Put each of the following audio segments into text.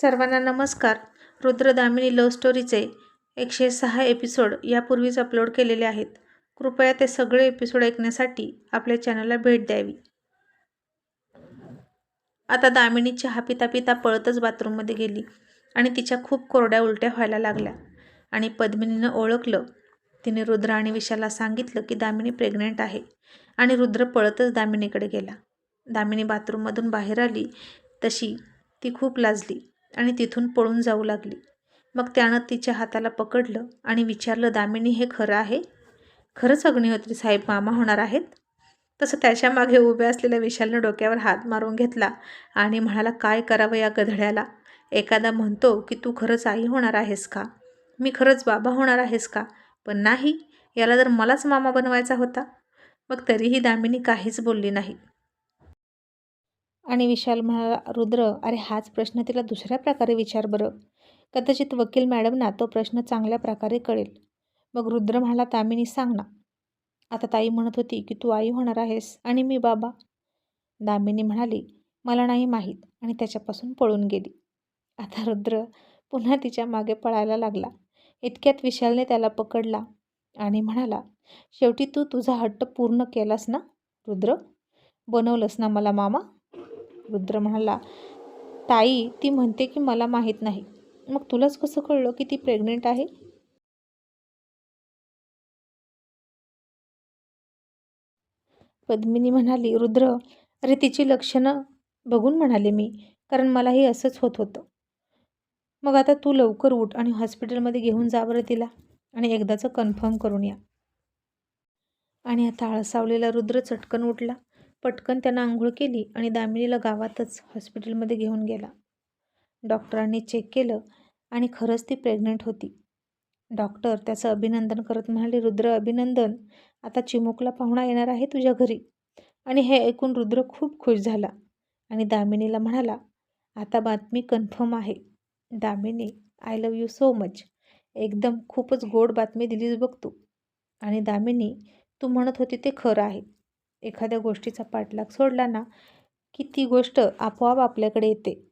सर्वांना नमस्कार. रुद्रदामिनी लव्ह स्टोरीचे एकशे सहा एपिसोड यापूर्वीच अपलोड केलेले आहेत. कृपया ते सगळे एपिसोड ऐकण्यासाठी आपल्या चॅनलला भेट द्यावी. आता दामिनी चहा पिता पिता पळतच बाथरूममध्ये गेली आणि तिच्या खूप कोरड्या उलट्या व्हायला लागल्या. आणि पद्मिनीनं ओळखलं. तिने रुद्र आणि विशाला सांगितलं की दामिनी प्रेग्नेंट आहे आणि रुद्र पळतच दामिनीकडे गेला. दामिनी बाथरूममधून बाहेर आली तशी ती खूप लाजली. आणि तिथून पळून जाऊ लागली. मग त्यानं तिच्या हाताला पकडलं आणि विचारलं दामिनी हे खरं आहे? खरंच अग्निहोत्री साहेब मामा होणार आहेत? तसं त्याच्यामागे उभ्या असलेल्या विशालनं डोक्यावर हात मारून घेतला आणि म्हणाला काय करावं या गधड्याला? एखादा म्हणतो की तू खरंच आई होणार आहेस का? मी खरंच बाबा होणार आहेस का? पण नाही याला जर मलाच मामा बनवायचा होता? मग तरीही दामिनी काहीच बोलली नाही. आणि विशाल म्हणाला रुद्र अरे हाच प्रश्न तिला दुसऱ्या प्रकारे विचार बरं. कदाचित वकील मॅडमना तो प्रश्न चांगल्या प्रकारे कळेल. मग रुद्र म्हणाला तामिनी सांग ना. आता ताई म्हणत होती की तू आई होणार आहेस आणि मी बाबा. दामिनी म्हणाली मला नाही माहीत. आणि त्याच्यापासून पळून गेली. आता रुद्र पुन्हा तिच्यामागे पळायला लागला. इतक्यात विशालने त्याला पकडला आणि म्हणाला शेवटी तू तुझा हट्ट पूर्ण केलास ना रुद्र? बनवलंस ना मला मामा? रुद्र म्हणाला ताई ती म्हणते की मला माहीत नाही. मग तुलाच कसं कळलं की ती प्रेग्नेंट आहे? पद्मिनी म्हणाली रुद्र अरे तिची लक्षणं बघून म्हणाले मी कारण मलाही असंच होत होतं. मग आता तू लवकर उठ आणि हॉस्पिटलमध्ये घेऊन जा बरं तिला आणि एकदाचं कन्फर्म करून या. आणि आता आळसावलेला रुद्र चटकन उठला. पटकन त्यानं आंघोळ केली आणि दामिनीला गावातच हॉस्पिटलमध्ये घेऊन गेला. डॉक्टरांनी चेक केलं आणि खरंच ती प्रेग्नंट होती. डॉक्टर त्याचं अभिनंदन करत म्हणाले रुद्र अभिनंदन. आता चिमुकला पाहुणा येणार आहे तुझ्या घरी. आणि हे ऐकून रुद्र खूप खुश झाला आणि दामिनीला म्हणाला आता बातमी कन्फर्म आहे. Damini I love you so much. एकदम खूपच गोड बातमी दिलीच बघ तू. आणि दामिनी तू म्हणत होती ते खरं आहे. एखाद्या गोष्टीचा पाठलाग सोडला ना की ती गोष्ट आपोआप आपल्याकडे येते.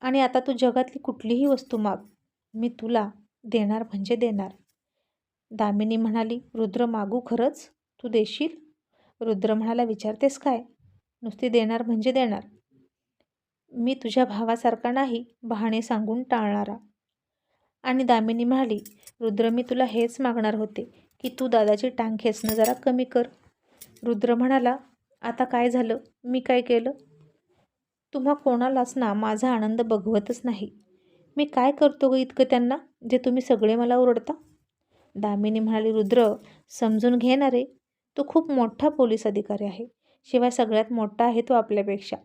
आणि आता तू जगातली कुठलीही वस्तू माग मी तुला देणार म्हणजे देणार. दामिनी म्हणाली रुद्र मागू खरंच? तू देशील? रुद्र म्हणाला विचारतेस काय? नुसती देणार म्हणजे देणार. मी तुझ्या भावासारखा नाही बहाणे सांगून टाळणारा. आणि दामिनी म्हणाली रुद्र मी तुला हेच मागणार होते की तू दादाची टांग खेचणं जरा कमी कर. रुद्र म्हणाला आता काय झालं? मी काय केलं? तुम्हा कोणालाच ना माझा आनंद बघवतच नाही. मी काय करतो ग इतकं त्यांना जे तुम्ही सगळे मला ओरडता? दामिनी म्हणाली रुद्र समजून घेणारे तो खूप मोठा पोलीस अधिकारी आहे. शिवाय सगळ्यात मोठा आहे तो आपल्यापेक्षा.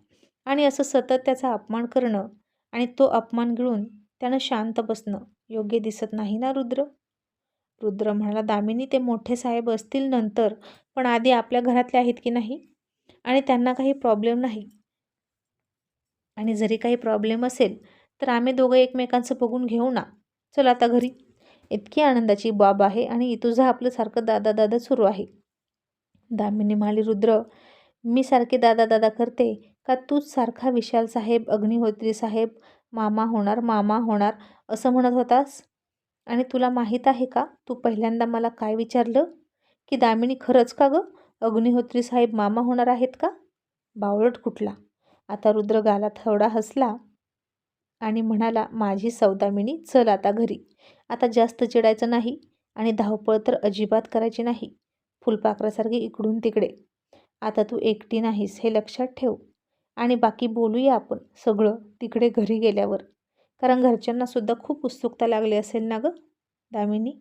आणि असं सतत त्याचा अपमान करणं आणि तो अपमान गिळून त्यानं शांत बसणं योग्य दिसत नाही ना रुद्र? रुद्र म्हणाला दामिनी ते मोठे साहेब असतील नंतर पण आधी आपल्या घरातले आहेत की नाही? आणि त्यांना काही प्रॉब्लेम नाही. आणि जरी काही प्रॉब्लेम असेल तर आम्ही दोघं एकमेकांचं बघून घेऊ ना. चल आता घरी. इतकी आनंदाची बाब आहे आणि तुझं आपलं सारखं दादा दादा सुरू आहे. दामिनी म्हणाली रुद्र मी सारखे दादा दादा करते का तूच सारखा विशाल साहेब अग्निहोत्री साहेब मामा होणार मामा होणार असं म्हणत होतास? आणि तुला माहीत आहे का? तू पहिल्यांदा मला काय विचारलं? की दामिनी खरंच का गं? अग्निहोत्री साहेब मामा होणार आहेत का? बावळट कुठला? आता रुद्र गाला थोडा हसला आणि म्हणाला माझी सौदामिनी चल आता घरी. आता जास्त चिडायचं नाही आणि धावपळ तर अजिबात करायची नाही. फुलपाखरासारखी इकडून तिकडे. आता तू एकटी नाहीस हे लक्षात ठेव. आणि बाकी बोलूया आपण सगळं तिकडे घरी गेल्यावर. कारण घरच्यांनासुद्धा खूप उत्सुकता लागली असेल ना गं दामिनी?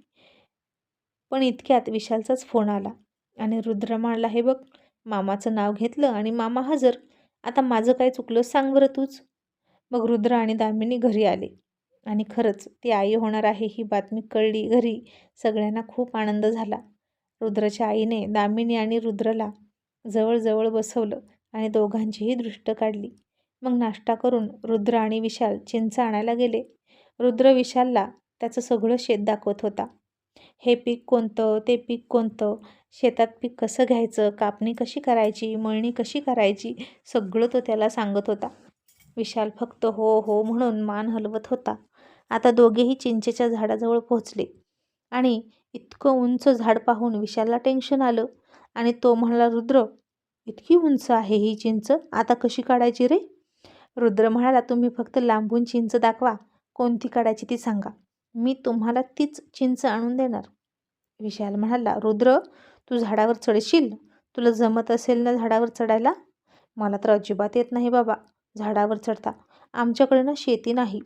पण इतक्यात विशालचाच फोन आला आणि रुद्र म्हणाला हे बघ मामाचं नाव घेतलं आणि मामा हजर. आता माझं काय चुकलं सांग बरं तूच. मग रुद्र आणि दामिनी घरी आले. आणि खरंच ती आई होणार आहे ही बातमी कळली घरी. सगळ्यांना खूप आनंद झाला. रुद्रच्या आईने दामिनी आणि रुद्रला जवळजवळ बसवलं आणि दोघांचीही दृष्ट काढली. मग नाश्ता करून रुद्र आणि विशाल चिंच आणायला गेले. रुद्र विशालला त्याचं सगळं शेत दाखवत होता. हे पीक कोणतं? ते पीक कोणतं? शेतात पीक कसं घ्यायचं? कापणी कशी करायची? मळणी कशी करायची? सगळं तो त्याला सांगत होता. विशाल फक्त हो हो म्हणून मान हलवत होता. आता दोघेही चिंचेच्या झाडाजवळ पोहोचले. आणि इतकं उंच झाड पाहून विशालला टेन्शन आलं. आणि तो म्हणाला रुद्र इतकी उंच आहे ही चिंच. आता कशी काढायची रे? रुद्र म्हणाला तुम्ही फक्त लांबून चिंच दाखवा. कोणती काढायची ती सांगा. मी तुम्हाला तीच चिंच आणून देणार. विशाल म्हणाला रुद्र तू झाडावर चढशील? तुला जमत असेल ना झाडावर चढायला? मला तर अजिबात येत नाही बाबा झाडावर चढता. आमच्याकडे ना शेती नाही.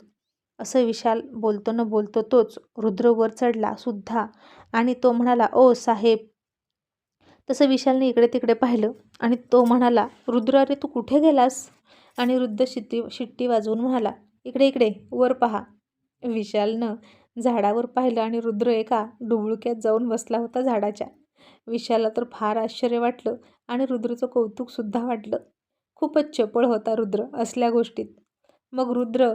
असं विशाल बोलतो न बोलतो तोच रुद्र वर चढला सुद्धा. आणि तो म्हणाला ओ साहेब. तसं विशालने इकडे तिकडे पाहिलं आणि तो म्हणाला रुद्र अरे तू कुठे गेलास? आणि रुद्र शिट्टी शिट्टी वाजवून म्हणाला इकडे इकडे वर पहा. विशालनं झाडावर पाहिलं आणि रुद्र एका डुबळुक्यात जाऊन बसला होता झाडाच्या. विशाला तर फार आश्चर्य वाटलं आणि रुद्रचं कौतुकसुद्धा वाटलं. खूपच चपळ होता रुद्र असल्या गोष्टीत. मग रुद्र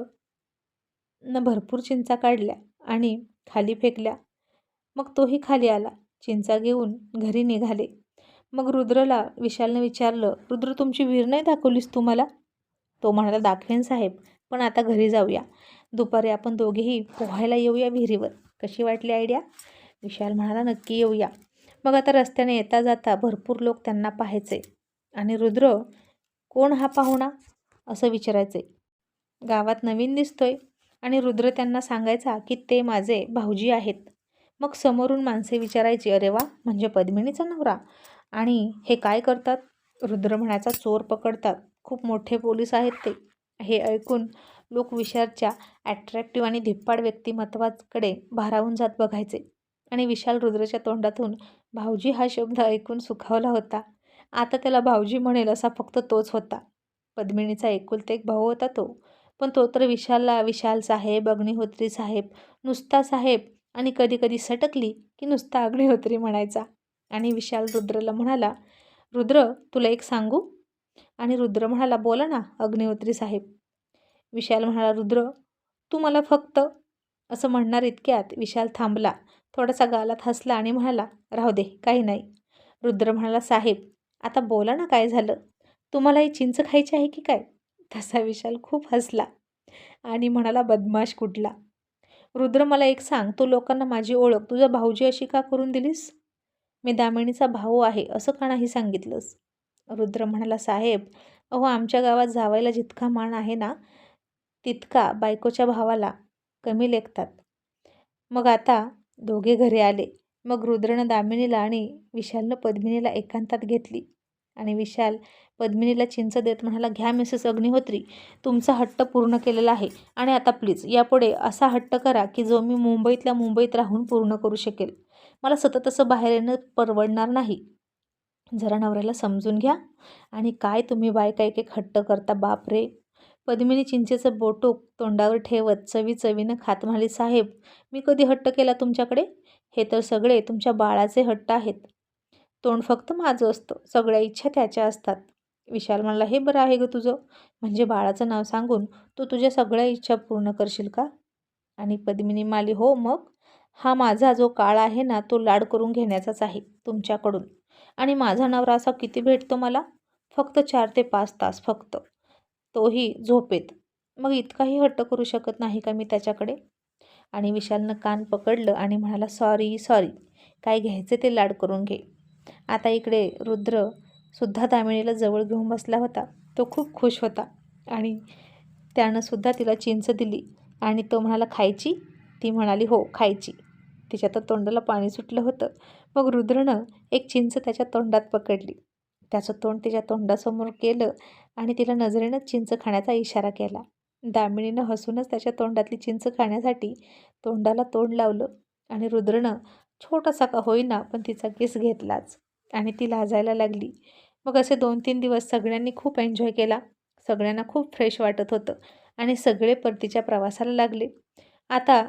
न भरपूर चिंचा काढल्या आणि खाली फेकल्या. मग तोही खाली आला चिंचा घेऊन घरी निघाले. मग रुद्रला विशालने विचारलं रुद्र तुमची वीर नाही दाखवलीस तुम्हाला तो म्हणाला दाखवेन साहेब. पण आता घरी जाऊया. दुपारी आपण दोघेही पोहायला येऊया विहिरीवर. कशी वाटली आयडिया? विशाल म्हणाला नक्की येऊया. मग आता रस्त्याने येता जाता भरपूर लोक त्यांना पाहायचे. आणि रुद्र कोण हा पाहुणा? असं विचारायचे. गावात नवीन दिसतोय. आणि रुद्र त्यांना सांगायचा की ते माझे भाऊजी आहेत. मग समोरून माणसे विचारायची अरे वा म्हणजे पद्मिनीचा नवरा? आणि हे काय करतात? रुद्र म्हणायचा चोर पकडतात. खूप मोठे पोलीस आहेत ते. हे ऐकून लोक विशालच्या ॲट्रॅक्टिव्ह आणि धिप्पाड व्यक्तिमत्वाकडे भारावून जात बघायचे. आणि विशाल रुद्रच्या तोंडातून भाऊजी हा शब्द ऐकून सुखावला होता. आता त्याला भाऊजी म्हणेल असा फक्त तोच होता. पद्मिनीचा एकुलते एक भाऊ होता तो. पण तो तर विशालला विशाल साहेब अग्निहोत्री साहेब नुसता साहेब आणि कधी कधी सटकली की नुसता अग्निहोत्री म्हणायचा. आणि विशाल रुद्रला म्हणाला रुद्र तुला एक सांगू? आणि रुद्र म्हणाला बोला ना अग्निहोत्री साहेब. विशाल म्हणाला रुद्र तू मला फक्त असं म्हणणार इतक्यात? विशाल थांबला थोडासा गालात हसला आणि म्हणाला राहू दे काही नाही. रुद्र म्हणाला साहेब आता बोला ना काय झालं? तुम्हाला ही चिंच खायची आहे की काय? तसा विशाल खूप हसला आणि म्हणाला बदमाश कुठला? रुद्र मला एक सांग तू लोकांना माझी ओळख तुझा भाऊजी अशी का करून दिलीस? मी दामिणीचा भाऊ आहे असं का नाही सांगितलंस? रुद्र म्हणाला साहेब अहो आमच्या गावात जावायला जितका मान आहे ना तितका बायकोच्या भावाला कमी लेखतात. मग आता दोघे घरी आले. मग रुद्रनं दामिनीला आणि विशालनं पद्मिनीला एकांतात घेतली. आणि विशाल पद्मिनीला चिंच देत म्हणाला घ्या मिसेस अग्निहोत्री तुमचा हट्ट पूर्ण केलेला आहे. आणि आता प्लीज यापुढे असा हट्ट करा की जो मी मुंबईतल्या मुंबईत राहून पूर्ण करू शकेल. मला सतत असं बाहेर येणं परवडणार नाही. जरा नवऱ्याला समजून घ्या. आणि काय तुम्ही बायका एक एक हट्ट करता बाप रे पद्मिनी चिंचेचं बोटूक तोंडावर ठेवत चवी चवीनं खात म्हणाली साहेब मी कधी हट्ट केला तुमच्याकडे? हे तर सगळे तुमच्या बाळाचे हट्ट आहेत. तोंड फक्त माझं असतं सगळ्या इच्छा त्याच्या असतात. विशाल म्हणला हे बरं आहे ग तुझं. म्हणजे बाळाचं नाव सांगून तू तुझ्या सगळ्या इच्छा पूर्ण करशील का? आणि पद्मिनी माली हो मग? हा माझा जो काळ आहे ना तो लाड करून घेण्याचाच आहे तुमच्याकडून. आणि माझा नवरा असा किती भेटतो मला? फक्त चार ते पाच तास फक्त. तोही झोपेत. मग इतकाही हट्ट करू शकत नाही का मी त्याच्याकडे? आणि विशालनं कान पकडलं आणि म्हणाला सॉरी सॉरी. काय घ्यायचं ते लाड करून घे. आता इकडे रुद्र सुद्धा दामिनीला जवळ घेऊन बसला होता. तो खूप खुश होता आणि त्यानं सुद्धा तिला चिंच दिली आणि तो म्हणाला खायची? ती म्हणाली हो खायची. तिच्या तर तोंडाला पाणी सुटलं होतं. मग रुद्रनं एक चिंच त्याच्या तोंडात पकडली. त्याचं तोंड तिच्या तोंडासमोर केलं आणि तिला नजरेनं चिंच खाण्याचा इशारा केला. दामिनीनं हसूनच त्याच्या तोंडातली चिंच खाण्यासाठी तोंडाला तोंड लावलं आणि रुद्रनं छोटासा का होईना पण तिचा केस घेतलाच. आणि ती लाजायला लागली. मग असे दोन तीन दिवस सगळ्यांनी खूप एन्जॉय केला. सगळ्यांना खूप फ्रेश वाटत होतं आणि सगळे परतीच्या प्रवासाला लागले. आता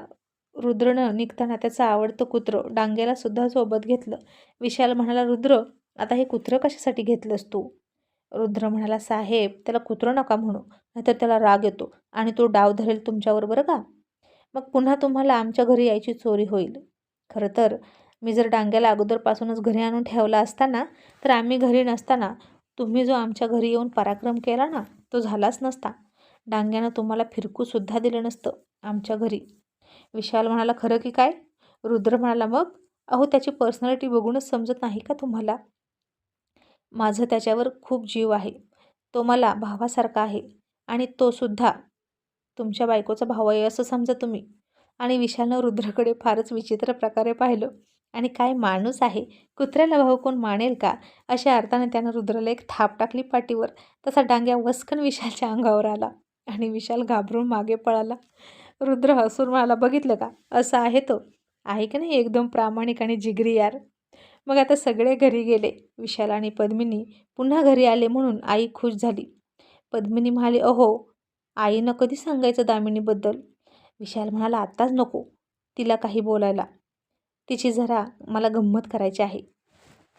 रुद्रनं निघताना त्याचं आवडतं कुत्रं डांग्याला सुद्धा सोबत घेतलं. विशाल म्हणाला रुद्र आता हे कुत्रं कशासाठी घेतलंस तू? रुद्र म्हणाला साहेब त्याला कुत्रं नका म्हणू नाहीतर त्याला राग येतो आणि तो डाव धरेल तुमच्यावर बरं का? मग पुन्हा तुम्हाला आमच्या घरी यायची चोरी होईल. खरं तर मी जर डांग्याला अगोदरपासूनच घरी आणून ठेवला असताना तर आम्ही घरी नसताना तुम्ही जो आमच्या घरी येऊन पराक्रम केला ना तो झालाच नसता. डांग्यानं तुम्हाला फिरकूसुद्धा दिलं नसतं आमच्या घरी. विशाल म्हणाला खरं की काय? रुद्र म्हणाला मग? अहो त्याची पर्सनॅलिटी बघूनच समजत नाही का तुम्हाला? माझं त्याच्यावर खूप जीव आहे. तो मला भावासारखा आहे आणि तो सुद्धा तुमच्या बायकोचा भाव आहे असं समजा तुम्ही. आणि विशालनं रुद्राकडे फारच विचित्र प्रकारे पाहिलं. आणि काय माणूस आहे? कुत्र्याला भाऊ कोण मानेल का? अशा अर्थाने त्यानं रुद्राला एक थाप टाकली पाठीवर. तसा डांग्या वस्कन विशालच्या अंगावर आला आणि विशाल घाबरून मागे पळाला. रुद्र हसून म्हणाला बघितलं का? असं आहे तो. आहे का नाही? एकदम प्रामाणिक आणि जिगरी यार. मग आता सगळे घरी गेले. विशाल आणि पद्मिनी पुन्हा घरी आले म्हणून आई खुश झाली. पद्मिनी म्हणाली अहो आईनं कधी सांगायचं दामिनीबद्दल? विशाल म्हणाला आत्ताच नको. तिला काही बोलायला. तिची जरा मला गंमत करायची आहे.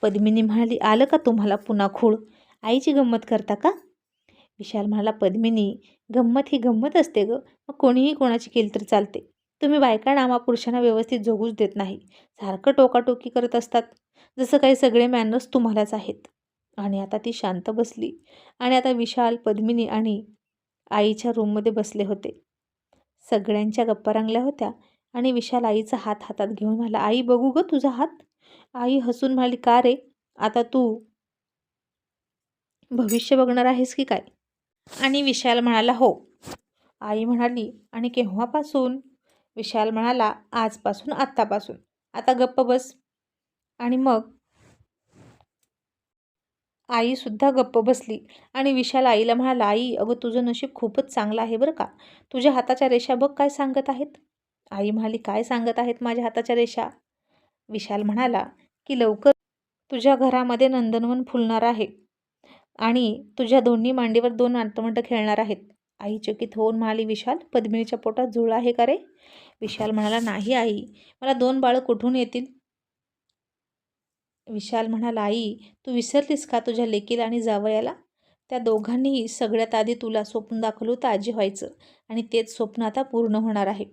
पद्मिनी म्हणाली आलं का तुम्हाला पुन्हा खूळ? आईची गंमत करता का? विशाल म्हणाला पद्मिनी गंमत ही गंमत असते गं. मग कोणीही कोणाची केली तर चालते. तुम्ही बायका नामा पुरुषांना व्यवस्थित जगूच देत नाही सारखं टोकाटोकी करत असतात. जसं काही सगळे मॅनर्स तुम्हालाच आहेत. आणि आता ती शांत बसली. आणि आता विशाल पद्मिनी आणि आईच्या रूममध्ये बसले होते. सगळ्यांच्या गप्पा रंगल्या होत्या आणि विशाल आईचा हात हातात घेऊन म्हणाला आई बघू ग तुझा हात. आई हसून म्हणाली का रे? आता तू भविष्य बघणार आहेस की काय? आणि विशाल म्हणाला हो. आई म्हणाली आणि केव्हापासून? विशाल म्हणाला आजपासून आत्तापासून. आता गप्प बस. आणि मग आईसुद्धा गप्प बसली. आणि विशाल आईला म्हणाला आई अगं तुझं नशीब खूपच चांगलं आहे बरं का. तुझ्या हाताच्या रेषा बघ काय सांगत आहेत. आई म्हणाली काय सांगत आहेत माझ्या हाताच्या रेषा? विशाल म्हणाला की लवकर तुझ्या घरामध्ये नंदनवन फुलणार आहे. आणि तुझ्या दोन्ही मांडीवर दोन नाटमंट खेळणार आहेत. आई चकित होऊन म्हणाली विशाल पद्मिनीच्या पोटात जुळ आहे का रे? विशाल म्हणाला नाही आई. मला दोन बाळं कुठून येतील? विशाल म्हणाला आई तू विसरलीस का तुझ्या लेकीला आणि जावयाला? त्या दोघांनीही सगळ्यात आधी तुला स्वप्न दाखवलं होतं आजी व्हायचं आणि तेच स्वप्न आता पूर्ण होणार आहे.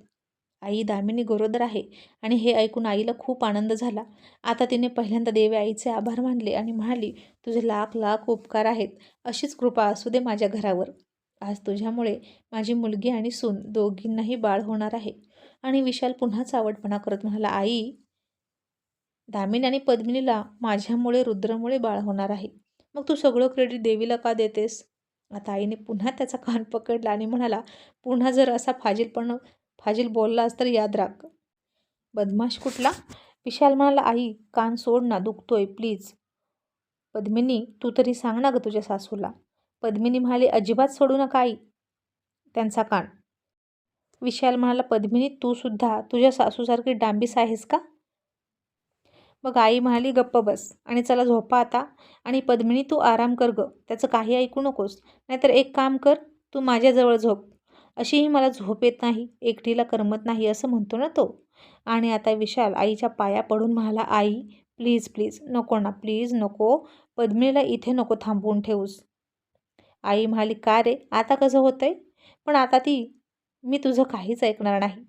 आई दामिनी गरोदर आहे आणि हे ऐकून आईला खूप आनंद झाला. आता तिने पहिल्यांदा देवी आईचे आभार मानले आणि म्हणाली तुझे लाख लाख उपकार आहेत. अशीच कृपा असू दे माझ्या घरावर. आज तुझ्यामुळे माझी मुलगी आणि सून दोघींनाही बाळ होणार आहे. आणि विशाल पुन्हा आवडपणा करत म्हणाला आई दामिनी आणि पद्मिनीला माझ्यामुळे रुद्रमुळे बाळ होणार आहे. मग तू सगळं क्रेडिट देवीला का देतेस? आता आईने पुन्हा त्याचा कान पकडला आणि म्हणाला पुन्हा जर असा फाजीलपण फाजील बोललास तर याद राख. बदमाश कुठला? विशाल म्हणाला आई कान सोड ना दुखतोय प्लीज पद्मिनी तू तरी सांग ना ग तुझ्या सासूला. पद्मिनी म्हणाली अजिबात सोडू नका आई. त्यांचा कान. विशाल म्हणाला पद्मिनी तू सुद्धा तुझ्या सासूसारखी डांबीस आहेस का? मग आई म्हणाली गप्प बस आणि चला झोपा आता आणि पद्मिनी तू आराम कर ग त्याचं काही ऐकू नकोस. नाहीतर एक काम कर तू माझ्याजवळ झोप. अशीही मला झोप येत नाही एकटीला करमत नाही असं म्हणतो ना तो. आणि आता विशाल आईच्या पाया पडून म्हणाला आई प्लीज प्लीज नको ना प्लीज नको. पद्मिनीला इथे नको थांबवून ठेवूस. आई म्हणाली का रे? आता कसं होतंय? पण आता ती मी तुझं काहीच ऐकणार नाही.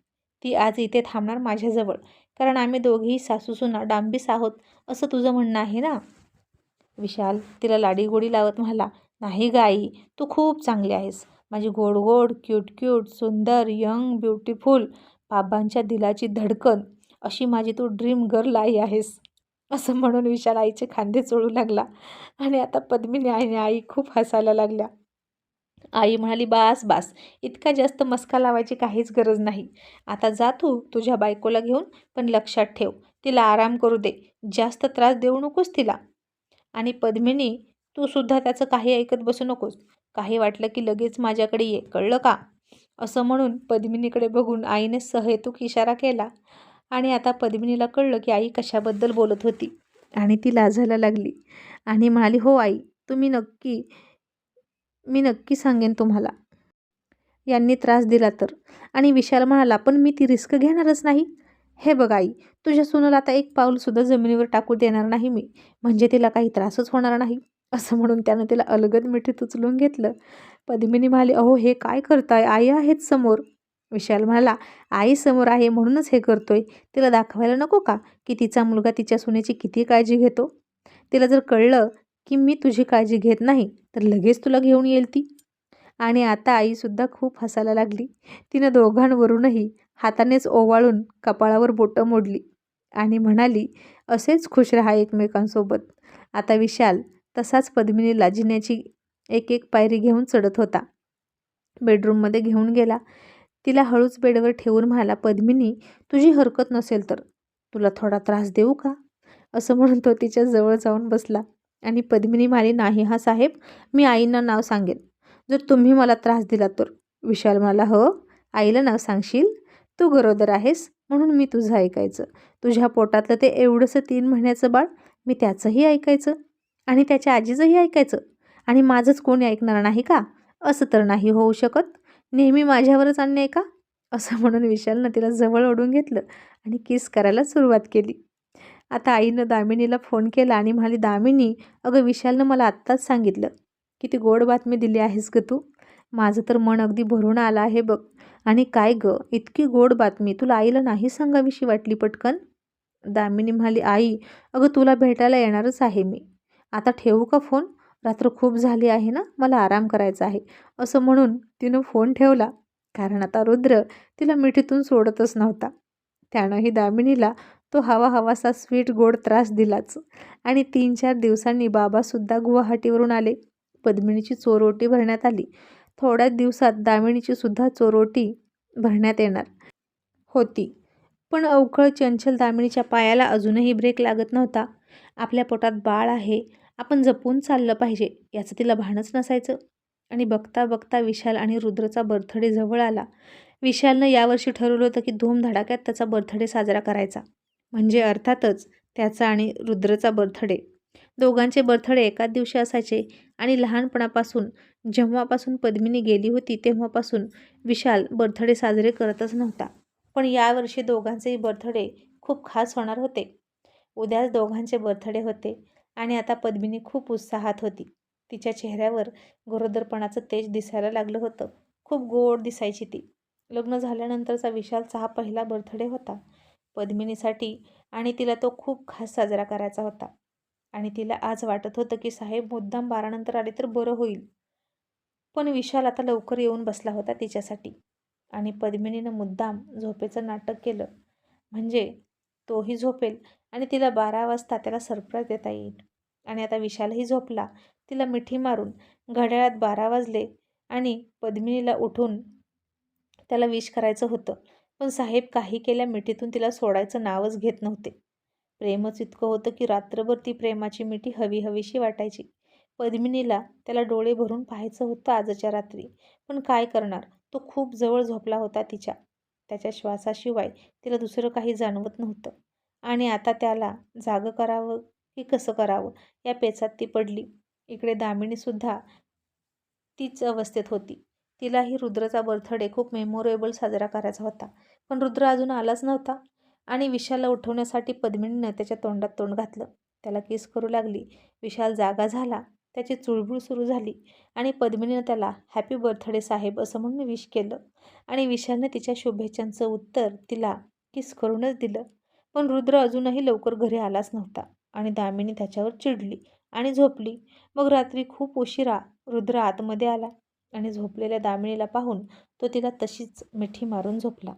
ती आज इथे थांबणार माझ्याजवळ. कारण आम्ही दोघेही सासूसुना डांबीस आहोत असं तुझं म्हणणं आहे ना? विशाल तिला लाडीगोडी लावत म्हणाला नाही ग आई तू खूप चांगली आहेस. माझी गोड गोड क्यूट क्यूट सुंदर यंग ब्युटिफुल बाबांच्या दिलाची धडकन अशी माझी तू ड्रीम गर्ल आई आहेस असं म्हणून विशाल आईचे खांदे चोळू लागला. आणि आता पद्मिनी आणि आई खूप हसायला लागल्या. आई म्हणाली बास बास इतका जास्त मस्का लावायची काहीच गरज नाही. आता जा तू तुझ्या बायकोला घेऊन पण लक्षात ठेव तिला आराम करू दे जास्त त्रास देऊ नकोस तिला. आणि पद्मिनी तू सुद्धा त्याचं काही ऐकत बसू नकोस. काही वाटलं की लगेच माझ्याकडे ये कळलं का? असं म्हणून पद्मिनीकडे बघून आईने सहेतूक इशारा केला आणि आता पद्मिनीला कळलं की आई कशाबद्दल बोलत होती आणि ती लाजायला लागली आणि म्हणाली हो आई तुम्ही नक्की मी नक्की सांगेन तुम्हाला. यांनी त्रास दिला तर. आणि विशाल म्हणाला पण मी ती रिस्क घेणारच नाही. हे बघ आई तुझ्या सुनाला आता एक पाऊलसुद्धा जमिनीवर टाकू देणार नाही मी. म्हणजे तिला काही त्रासच होणार नाही. असं म्हणून त्यानं तिला अलगद मिठीत उचलून घेतलं. पद्मिनी म्हणाली अहो हे काय करताय? आई आहेत समोर. विशाल म्हणाला आई समोर आहे म्हणूनच हे करतोय. तिला दाखवायला नको का की तिचा मुलगा तिच्या सुनेची किती काळजी घेतो? तिला जर कळलं की मी तुझी काळजी घेत नाही तर लगेच तुला घेऊन येईल ती. आणि आता आईसुद्धा खूप हसायला लागली. तिनं दोघांवरूनही हातानेच ओवाळून कपाळावर बोटं मोडली आणि म्हणाली असेच खुश राहा एकमेकांसोबत. आता विशाल तसाच पद्मिनी लाजिण्याची एक एक पायरी घेऊन चढत होता. बेडरूममध्ये घेऊन गेला. तिला हळूच बेडवर ठेवून म्हणाला पद्मिनी तुझी हरकत नसेल तर. तुला थोडा त्रास देऊ का? असं म्हणून तो तिच्या जवळ जाऊन बसला. आणि पद्मिनी म्हणाली नाही हा साहेब मी आईंना नाव सांगेन. जर तुम्ही मला त्रास दिला तर. विशाल म्हणाला हो आईला नाव सांगशील? तू गरोदर आहेस म्हणून मी तुझं ऐकायचं. तुझ्या पोटातलं ते एवढंसं तीन महिन्याचं बाळ मी त्याचंही ऐकायचं. आणि त्याच्या आजीचंही ऐकायचं. आणि माझंच कोणी ऐकणार नाही का? असं तर नाही होऊ शकत. नेहमी माझ्यावरच अन्याय का? असं म्हणून विशालनं तिला जवळ ओढून घेतलं आणि किस करायला सुरुवात केली. आता आईनं दामिनीला फोन केला आणि म्हणाली दामिनी अगं विशालनं मला आत्ताच सांगितलं किती गोड बातमी दिली आहेस ग तू. माझं तर मन अगदी भरून आलं आहे बघ. आणि काय ग इतकी गोड बातमी तुला आईला नाही सांगावीशी वाटली पटकन? दामिनी म्हणाली आई अगं तुला भेटायला येणारच आहे मी. आता ठेवू का फोन? रात्र खूप झाली आहे ना मला आराम करायचा आहे. असं म्हणून तिनं फोन ठेवला. कारण आता रुद्र तिला मिठीतून सोडतच नव्हता. त्यानंही दामिनीला तो हवा हवासा स्वीट गोड त्रास दिलाच. आणि तीन चार दिवसांनी बाबासुद्धा गुवाहाटीवरून आले. पद्मिनीची चोरोटी भरण्यात आली. थोड्याच दिवसात दामिनीची सुद्धा चोरोटी भरण्यात येणार होती. पण अवखळ चंचल दामिनीच्या पायाला अजूनही ब्रेक लागत नव्हता. आपल्या पोटात बाळ आहे. आपण जपून चाललं पाहिजे याचं तिला भानच नसायचं. आणि बघता बघता विशाल आणि रुद्रचा बर्थडे जवळ आला. विशालनं यावर्षी ठरवलं होतं की धूमधडाक्यात त्याचा बर्थडे साजरा करायचा. म्हणजे अर्थातच त्याचा आणि रुद्रचा बर्थडे दोघांचे बर्थडे एकाच दिवशी असायचे आणि लहानपणापासून जेव्हापासून पद्मिनी गेली होती तेव्हापासून विशाल बर्थडे साजरे करतच नव्हता. पण यावर्षी दोघांचेही बर्थडे खूप खास होणार होते. उद्याच दोघांचे बर्थडे होते. आणि आता पद्मिनी खूप उत्साहात होती. तिच्या चेहऱ्यावर गरोदरपणाचं तेज दिसायला लागलं होतं. खूप गोड दिसायची ती. लग्न झाल्यानंतरचा विशालचा हा पहिला बर्थडे होता. पद्मिनीसाठी आणि तिला तो खूप खास साजरा करायचा होता. आणि तिला आज वाटत होतं की साहेब मुद्दाम बारानंतर आले तर बरं होईल. पण विशाल आता लवकर येऊन बसला होता तिच्यासाठी. आणि पद्मिनीनं मुद्दाम झोपेचं नाटक केलं. म्हणजे तोही झोपेल आणि तिला बारा वाजता त्याला सरप्राईज देता येईल. आणि आता विशालही झोपला. तिला मिठी मारून घड्याळात बारा वाजले आणि पद्मिनीला उठून त्याला विश करायचं होतं. पण साहेब काही केल्या मिठीतून तिला सोडायचं नावच घेत नव्हते. प्रेमच इतकं होतं की रात्रभर ती प्रेमाची मिठी हवी हवीशी वाटायची. पद्मिनीला त्याला डोळे भरून पाहायचं होतं आजच्या रात्री. पण काय करणार? तो खूप जवळ झोपला होता तिच्या. त्याच्या श्वासाशिवाय तिला दुसरं काही जाणवत नव्हतं. आणि आता त्याला जागं करावं की कसं करावं या पेचात ती पडली. इकडे दामिनीसुद्धा तीच अवस्थेत होती. तिलाही रुद्रचा बर्थडे खूप मेमोरेबल साजरा करायचा होता. पण रुद्र अजून आलाच नव्हता. आणि विशालला उठवण्यासाठी पद्मिनीनं त्याच्या तोंडात तोंड घातलं. त्याला किस करू लागली. विशाल जागा झाला. त्याची चुळबुळ सुरू झाली आणि पद्मिनीनं त्याला हॅपी बर्थडे साहेब असं म्हणून विश केलं. आणि विशालने तिच्या शुभेच्छांचं उत्तर तिला किस करूनच दिलं. पण रुद्र अजूनही लवकर घरी आलाच नव्हता आणि दामिनी त्याच्यावर चिडली आणि झोपली. मग रात्री खूप उशिरा रुद्र आतमध्ये आला आणि झोपलेल्या दामिनीला पाहून तो तिला तशीच मिठी मारून झोपला.